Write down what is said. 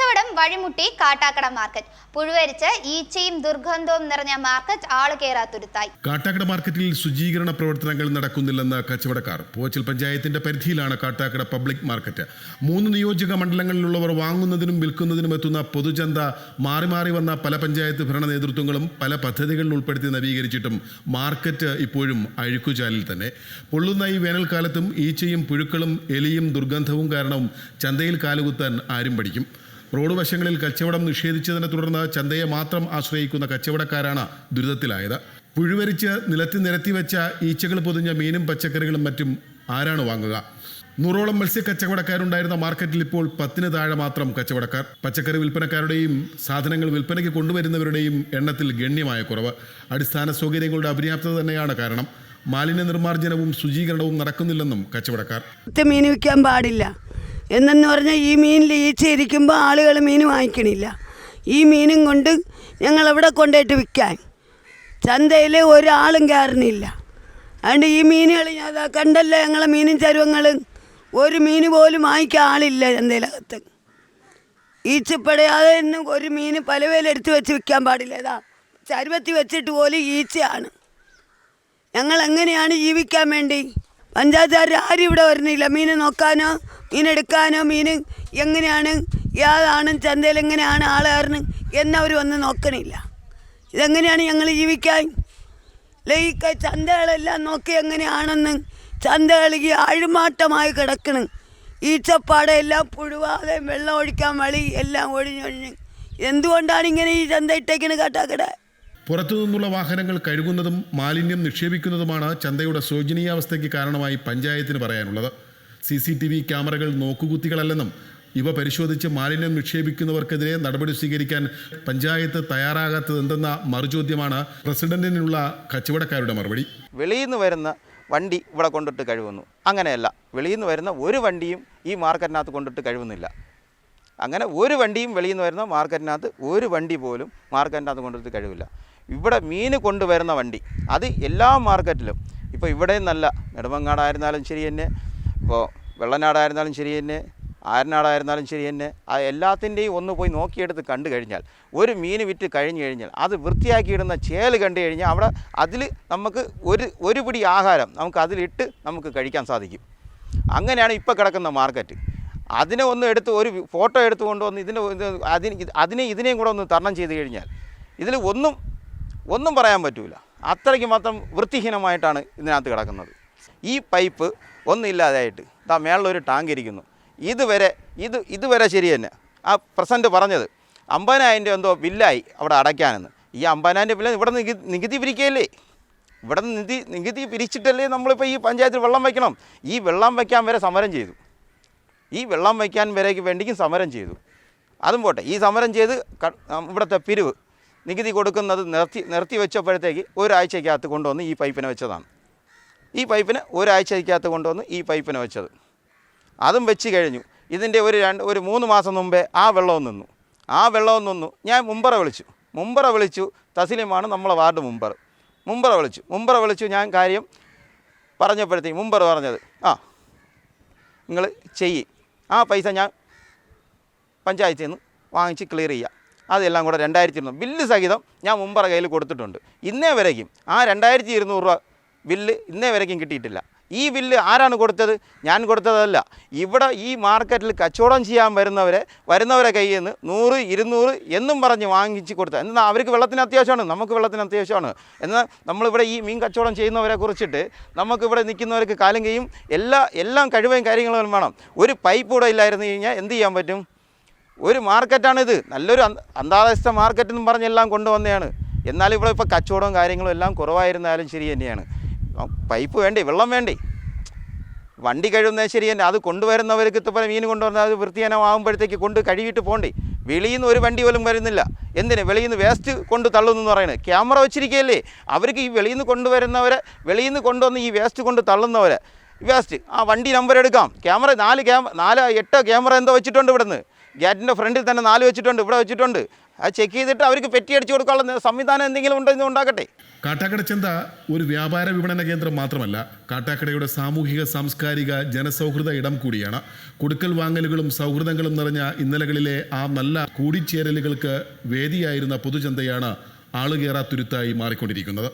കച്ചവടം വഴിമുട്ടി കാട്ടാക്കട മാർക്കറ്റ്. പുഴുവരിച്ച് ഈച്ചയും ദുർഗന്ധവും നിറഞ്ഞ മാർക്കറ്റ് ആളുകേറാത്തുരുത്തായി കാട്ടാക്കട മാർക്കറ്റിൽ ശുചീകരണ പ്രവർത്തനങ്ങൾ നടക്കുന്നില്ലെന്ന് കച്ചവടക്കാർ. പോച്ചൽ പഞ്ചായത്തിന്റെ പരിധിയിലാണ് കാട്ടാക്കട പബ്ലിക് മാർക്കറ്റ്. മൂന്ന് നിയോജക മണ്ഡലങ്ങളിലുള്ളവർ വാങ്ങുന്നതിനും വിൽക്കുന്നതിനും എത്തുന്ന പൊതുചന്ത മാറി മാറി വന്ന പല പഞ്ചായത്ത് ഭരണ നേതൃത്വങ്ങളും പല പദ്ധതികളിൽ ഉൾപ്പെടുത്തി നവീകരിച്ചിട്ടും മാർക്കറ്റ് ഇപ്പോഴും അഴുക്കുചാലിൽ തന്നെ. പൊള്ളുന്ന ഈ വേനൽക്കാലത്തും ഈച്ചയും പുഴുക്കളും എലിയും ദുർഗന്ധവും കാരണം ചന്തയിൽ കാലുകുത്താൻ ആരും പഠിക്കും. റോഡ് വശങ്ങളിൽ കച്ചവടം നിഷേധിച്ചതിനെ തുടർന്ന് ചന്തയെ മാത്രം ആശ്രയിക്കുന്ന കച്ചവടക്കാരാണ് ദുരിതത്തിലായത്. പുഴുവരിച്ച് നിലത്ത് നിരത്തി വെച്ച ഈച്ചകൾ പൊതിഞ്ഞ മീനും പച്ചക്കറികളും മറ്റും ആരാണ് വാങ്ങുക? നൂറോളം മത്സ്യ കച്ചവടക്കാരുണ്ടായിരുന്ന മാർക്കറ്റിൽ ഇപ്പോൾ പത്തിന് താഴെ മാത്രം കച്ചവടക്കാർ. പച്ചക്കറി വിൽപ്പനക്കാരുടെയും സാധനങ്ങൾ വിൽപ്പനയ്ക്ക് കൊണ്ടുവരുന്നവരുടെയും എണ്ണത്തിൽ ഗണ്യമായ കുറവ്. അടിസ്ഥാന സൗകര്യങ്ങളുടെ അപര്യാപ്തത തന്നെയാണ് കാരണം. മാലിന്യ നിർമ്മാർജനവും ശുചീകരണവും നടക്കുന്നില്ലെന്നും കച്ചവടക്കാർ. മീൻ വിൽക്കാൻ പാടില്ല. എന്നെന്ന് പറഞ്ഞാൽ ഈ മീനിൽ ഈച്ച ഇരിക്കുമ്പോൾ ആളുകൾ മീൻ വാങ്ങിക്കണില്ല. ഈ മീനും കൊണ്ട് ഞങ്ങൾ എവിടെ കൊണ്ടുപോയിട്ട് വിൽക്കാൻ? ചന്തയിൽ ഒരാളും കയറുന്നില്ല. അതുകൊണ്ട് ഈ മീനുകൾ ഞാൻ കണ്ടല്ലോ ഞങ്ങളെ മീനും ചരുവങ്ങൾ ഒരു മീൻ പോലും വാങ്ങിക്കാൻ ആളില്ല ചന്തയിലകത്ത്. ഈച്ചപ്പെടയാതെ ഒന്നും ഒരു മീൻ പലവേലെടുത്ത് വെച്ച് വിൽക്കാൻ പാടില്ല. ഇതാ ചരുവത്തി വെച്ചിട്ട് പോലും ഈച്ചയാണ്. ഞങ്ങൾ എങ്ങനെയാണ് ജീവിക്കാൻ വേണ്ടി? പഞ്ചായത്തുകാർ ആരും ഇവിടെ വരുന്നില്ല. മീൻ നോക്കാനോ മീൻ എടുക്കാനോ മീൻ എങ്ങനെയാണ് ഏതാണ് ചന്തയിൽ എങ്ങനെയാണ് ആളേറിന് എന്നവർ വന്ന് നോക്കണില്ല. ഇതെങ്ങനെയാണ് ഞങ്ങൾ ജീവിക്കാൻ? ലൈക്ക് ചന്തകളെല്ലാം നോക്കി എങ്ങനെയാണെന്ന് ചന്തകൾ ഈ അഴിമാട്ടമായി കിടക്കണം. ഈച്ചപ്പാടെ എല്ലാം പുഴുവാതെ വെള്ളം ഒഴിക്കാൻ വളി എല്ലാം ഒഴിഞ്ഞൊഴിഞ്ഞ്. എന്തുകൊണ്ടാണ് ഇങ്ങനെ ഈ ചന്ത ഇട്ടേക്കണ് കാട്ടാക്കട? പുറത്തു നിന്നുള്ള വാഹനങ്ങൾ കഴുകുന്നതും മാലിന്യം നിക്ഷേപിക്കുന്നതുമാണ് ചന്തയുടെ ശോചനീയാവസ്ഥയ്ക്ക് കാരണമായി പഞ്ചായത്തിന് പറയാനുള്ളത്. സി സി ടി വി ക്യാമറകൾ നോക്കുകുത്തികളല്ലെന്നും ഇവ പരിശോധിച്ച് മാലിന്യം നിക്ഷേപിക്കുന്നവർക്കെതിരെ നടപടി സ്വീകരിക്കാൻ പഞ്ചായത്ത് തയ്യാറാകാത്തത് എന്തെന്ന മറുചോദ്യമാണ് പ്രസിഡന്റിനുള്ള കച്ചവടക്കാരുടെ മറുപടി. വെളിയിൽ നിന്ന് വരുന്ന വണ്ടി ഇവിടെ കൊണ്ടിട്ട് കഴിവുന്നു അങ്ങനെയല്ല. വെളിയിൽ നിന്ന് വരുന്ന ഒരു വണ്ടിയും ഈ മാർക്കറ്റിനകത്ത് കൊണ്ടിട്ട് കഴിവുന്നില്ല അങ്ങനെ ഒരു വണ്ടിയും വെളിയിൽ നിന്ന് വരുന്ന മാർക്കറ്റിനകത്ത് ഒരു വണ്ടി പോലും മാർക്കറ്റിനകത്ത് കൊണ്ടിട്ട് കഴിവില്ല ഇവിടെ മീൻ കൊണ്ടുവരുന്ന വണ്ടി. അത് എല്ലാ മാർക്കറ്റിലും. ഇപ്പോൾ ഇവിടെ നിന്നല്ല നെടുമങ്ങാടായിരുന്നാലും ശരി തന്നെ. ഇപ്പോൾ വെള്ളനാടായിരുന്നാലും ശരി തന്നെ. ആരനാടായിരുന്നാലും ശരി തന്നെ. ആ എല്ലാത്തിന്റെയും ഒന്ന് പോയി നോക്കിയെടുത്ത് കണ്ടു കഴിഞ്ഞാൽ ഒരു മീൻ വിറ്റ് കഴിഞ്ഞു കഴിഞ്ഞാൽ അത് വൃത്തിയാക്കിയിടുന്ന ചേൽ കണ്ടു കഴിഞ്ഞാൽ അവിടെ അതിൽ നമുക്ക് ഒരു ഒരു പിടി ആഹാരം നമുക്ക് അതിലിട്ട് നമുക്ക് കഴിക്കാൻ സാധിക്കും. അങ്ങനെയാണ് ഇപ്പോൾ കിടക്കുന്ന മാർക്കറ്റ്. അതിനെ ഒന്ന് എടുത്ത് ഒരു ഫോട്ടോ എടുത്തുകൊണ്ട് വന്ന് ഇതിന്റെ അതിന് അതിനെ ഇതിനെയും കൂടെ ഒന്ന് തരണം ചെയ്ത് കഴിഞ്ഞാൽ ഇതിൽ ഒന്നും ഒന്നും പറയാൻ പറ്റില്ല അത്രയ്ക്ക് മാത്രം വൃത്തിഹീനമായിട്ടാണ് ഇതിനകത്ത് കിടക്കുന്നത്. ഈ പൈപ്പ് ഒന്നില്ലാതായിട്ട് ഇതാ മേളിലൊരു ടാങ്ക് ഇരിക്കുന്നു. ഇതുവരെ ഇത് ഇതുവരെ ശരി തന്നെ. ആ പ്രസന്റ് പറഞ്ഞത് അമ്പതിനായിരം എന്തോ ബില്ലായി അവിടെ അടയ്ക്കാനെന്ന്. ഈ അമ്പതിനായിരം ബില്ല് ഇവിടെ നികുതി നികുതി പിരിക്കുകയല്ലേ ഇവിടെ നികുതി നികുതി പിരിച്ചിട്ടല്ലേ നമ്മളിപ്പോൾ ഈ പഞ്ചായത്തിൽ വെള്ളം വയ്ക്കണം. ഈ വെള്ളം വയ്ക്കാൻ വരെ സമരം ചെയ്തു. ഈ വെള്ളം വയ്ക്കാൻ വരേക്ക് വേണ്ടിക്കും സമരം ചെയ്തു. അതും പോട്ടെ. ഈ സമരം ചെയ്ത് ഇവിടുത്തെ പിരിവ് നികുതി കൊടുക്കുന്നത് നിർത്തി നിർത്തി വെച്ചപ്പോഴത്തേക്ക് ഒരാഴ്ചയ്ക്കകത്ത് കൊണ്ടുവന്ന് ഈ പൈപ്പിനെ വെച്ചതാണ്. ഈ പൈപ്പിന് ഒരാഴ്ചയ്ക്കകത്ത് കൊണ്ടുവന്ന് ഈ പൈപ്പിനെ വെച്ചത്. അതും വെച്ച് കഴിഞ്ഞു. ഇതിന്റെ ഒരു രണ്ട് ഒരു മൂന്ന് മാസം മുമ്പേ ആ വെള്ളവും നിന്നു. ആ വെള്ളവും നിന്നു. ഞാൻ മുമ്പറ വിളിച്ചു. മുമ്പറ വിളിച്ചു തസ്ലിമാണ് നമ്മളെ വാർഡ് മുമ്പർ. മുമ്പറ വിളിച്ചു. മുമ്പറ വിളിച്ചു ഞാൻ കാര്യം പറഞ്ഞപ്പോഴത്തേക്ക് മുമ്പറ പറഞ്ഞത് ആ നിങ്ങൾ ചെയ്യ്. ആ പൈസ ഞാൻ പഞ്ചായത്തിൽ നിന്ന് വാങ്ങിച്ച് ക്ലിയർ ചെയ്യുക അതെല്ലാം കൂടെ രണ്ടായിരത്തി ഇരുന്നൂറ് ബില്ല് സഹിതം ഞാൻ മുമ്പറ കയ്യിൽ കൊടുത്തിട്ടുണ്ട്. ഇന്നേ വരേക്കും ആ രണ്ടായിരത്തി ഇരുന്നൂറ് രൂപ ബില്ല് ഇന്നേ വരേക്കും കിട്ടിയിട്ടില്ല. ഈ ബില്ല് ആരാണ് കൊടുത്തത്? ഞാൻ കൊടുത്തതല്ല. ഇവിടെ ഈ മാർക്കറ്റിൽ കച്ചവടം ചെയ്യാൻ വരുന്നവരെ വരുന്നവരെ കയ്യിൽ നിന്ന് നൂറ് ഇരുന്നൂറ് എന്നും പറഞ്ഞ് വാങ്ങിച്ച് കൊടുത്ത എന്നാൽ അവർക്ക് വെള്ളത്തിന് അത്യാവശ്യമാണ് നമുക്ക് വെള്ളത്തിന് അത്യാവശ്യമാണ്. എന്നാൽ നമ്മളിവിടെ ഈ മീൻ കച്ചവടം ചെയ്യുന്നവരെ കുറിച്ചിട്ട് നമുക്കിവിടെ നിൽക്കുന്നവർക്ക് കാലം കൈയും എല്ലാ എല്ലാം കഴിവും കാര്യങ്ങളും വേണം. ഒരു പൈപ്പ് കൂടെ ഇല്ലായിരുന്നു കഴിഞ്ഞാൽ എന്ത് ചെയ്യാൻ പറ്റും? ഒരു മാർക്കറ്റാണിത് നല്ലൊരു അന്താരാഷ്ട്ര മാർക്കറ്റ് എന്നും പറഞ്ഞെല്ലാം കൊണ്ടുവന്നതാണ്. എന്നാൽ ഇവിടെ ഇപ്പോൾ കച്ചവടവും കാര്യങ്ങളും എല്ലാം കുറവായിരുന്നാലും ശരി തന്നെയാണ്. പൈപ്പ് വേണ്ടേ? വെള്ളം വേണ്ടേ? വണ്ടി കഴുകുന്നത് ശരി തന്നെ. അത് കൊണ്ടുവരുന്നവർക്ക് ഇത്തപ്പോലെ മീൻ കൊണ്ടുവന്നാൽ അത് വൃത്തിഹീനമാകുമ്പോഴത്തേക്ക് കൊണ്ട് കഴുകിയിട്ട് പോകണ്ടേ വെളിയിൽ നിന്ന് ഒരു വണ്ടി പോലും വരുന്നില്ല. എന്തിന്? വെളിയിൽ നിന്ന് വേസ്റ്റ് കൊണ്ട് തള്ളുന്നു എന്ന് പറയുന്നത്. ക്യാമറ വെച്ചിരിക്കുകയല്ലേ? അവർക്ക് ഈ വെളിയിൽ നിന്ന് കൊണ്ടുവരുന്നവരെ വെളിയിൽ നിന്ന് കൊണ്ടുവന്ന് ഈ വേസ്റ്റ് കൊണ്ട് തള്ളുന്നവരെ. വേസ്റ്റ്. ആ വണ്ടി നമ്പർ എടുക്കാം. ക്യാമറ നാല് ക്യാമ നാല് എട്ടോ ക്യാമറ എന്തോ വെച്ചിട്ടുണ്ട് ഇവിടുന്ന്. ഗേറ്റിന്റെ ഫ്രണ്ടിൽ തന്നെ നാല് വെച്ചിട്ടുണ്ട് ഇവിടെ വെച്ചിട്ടുണ്ട്. അത് ചെക്ക് ചെയ്തിട്ട് അവർക്ക് പെറ്റി അടിച്ചു കൊടുക്കാനുള്ള സംവിധാനം എന്തെങ്കിലും ഉണ്ടെന്ന് ഉണ്ടാക്കട്ടെ കാട്ടാക്കട ചന്ത ഒരു വ്യാപാര വിപണന കേന്ദ്രം മാത്രമല്ല കാട്ടാക്കടയുടെ സാമൂഹിക സാംസ്കാരിക ജനസൗഹൃദ ഇടം കൂടിയാണ്. കൊടുക്കൽ വാങ്ങലുകളും സൗഹൃദങ്ങളും നിറഞ്ഞ ഇന്നലകളിലെ ആ നല്ല കൂടിച്ചേരലുകൾക്ക് വേദിയായിരുന്ന പൊതുചന്തയാണ് ആളുകേറാത്തുരുത്തായി മാറിക്കൊണ്ടിരിക്കുന്നത്.